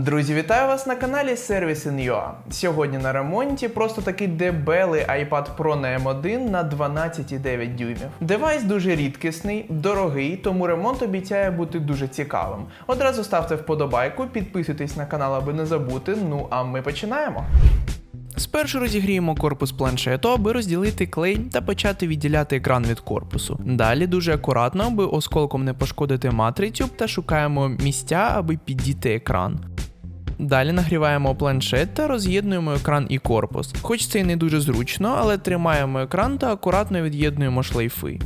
Друзі, вітаю вас на каналі Service.in.ua. Сьогодні на ремонті просто такий дебелий iPad Pro на M1 на 12,9 дюймів. Девайс дуже рідкісний, дорогий, тому ремонт обіцяє бути дуже цікавим. Одразу ставте вподобайку, підписуйтесь на канал, аби не забути. Ну а ми починаємо. Спершу розігріємо корпус планшету, аби розділити клей та почати відділяти екран від корпусу. Далі дуже акуратно, аби осколком не пошкодити матрицю, та шукаємо місця, аби піддіти екран. Далі нагріваємо планшет та роз'єднуємо екран і корпус. Хоч це й не дуже зручно, але тримаємо екран та акуратно від'єднуємо шлейфи.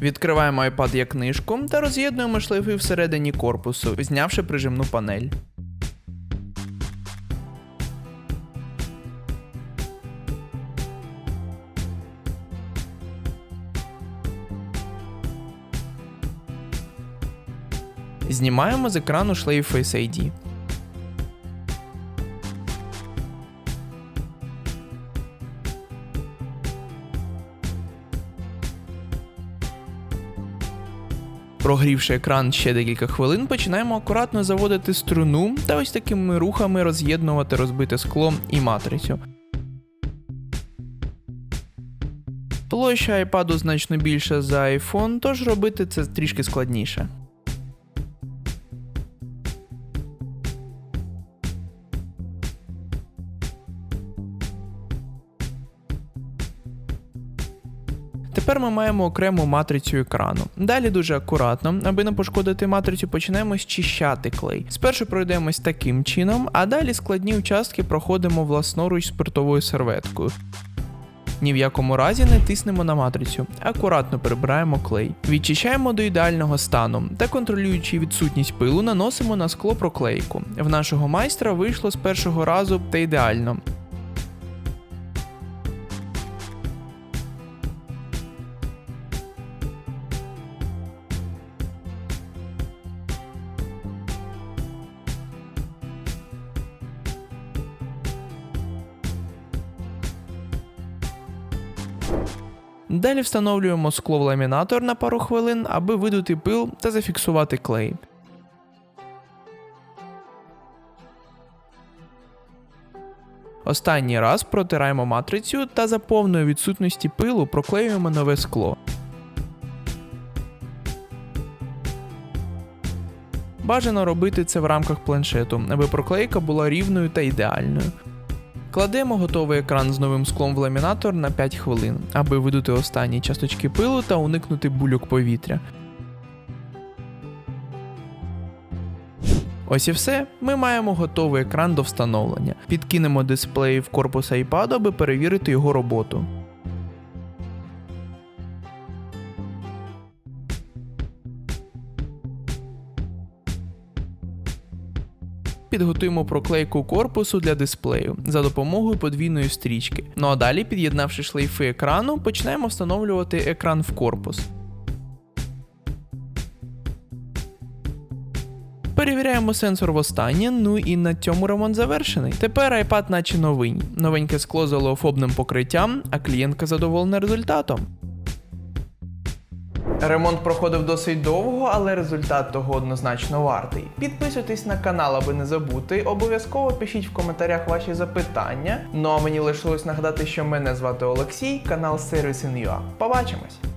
Відкриваємо iPad як книжку та роз'єднуємо шлейфи всередині корпусу, знявши прижимну панель. Знімаємо з екрану шлейф Face ID. Прогрівши екран ще декілька хвилин, починаємо акуратно заводити струну та ось такими рухами роз'єднувати розбите скло і матрицю. Площа iPad значно більша за iPhone, тож робити це трішки складніше. Тепер ми маємо окрему матрицю екрану. Далі дуже акуратно, аби не пошкодити матрицю, починаємо зчищати клей. Спершу пройдемось таким чином, а далі складні участки проходимо власноруч спиртовою серветкою. Ні в якому разі не тиснемо на матрицю, акуратно прибираємо клей. Відчищаємо до ідеального стану та, контролюючи відсутність пилу, наносимо на скло проклейку. В нашого майстра вийшло з першого разу та ідеально. Далі встановлюємо скло в ламінатор на пару хвилин, аби видути пил та зафіксувати клей. Останній раз протираємо матрицю та за повної відсутності пилу проклеюємо нове скло. Бажано робити це в рамках планшету, аби проклейка була рівною та ідеальною. Кладемо готовий екран з новим склом в ламінатор на 5 хвилин, аби видути останні часточки пилу та уникнути бульок повітря. Ось і все. Ми маємо готовий екран до встановлення. Підкинемо дисплей в корпус iPad, аби перевірити його роботу. Підготуємо проклейку корпусу для дисплею за допомогою подвійної стрічки. Ну а далі, під'єднавши шлейфи екрану, починаємо встановлювати екран в корпус. Перевіряємо сенсор востаннє, ну і на цьому ремонт завершений. Тепер iPad наче новий, новеньке скло з олеофобним покриттям, а клієнтка задоволена результатом. Ремонт проходив досить довго, але результат того однозначно вартий. Підписуйтесь на канал, аби не забути. Обов'язково пишіть в коментарях ваші запитання. Ну а мені лишилось нагадати, що мене звати Олексій, канал Service.in.ua. Побачимось!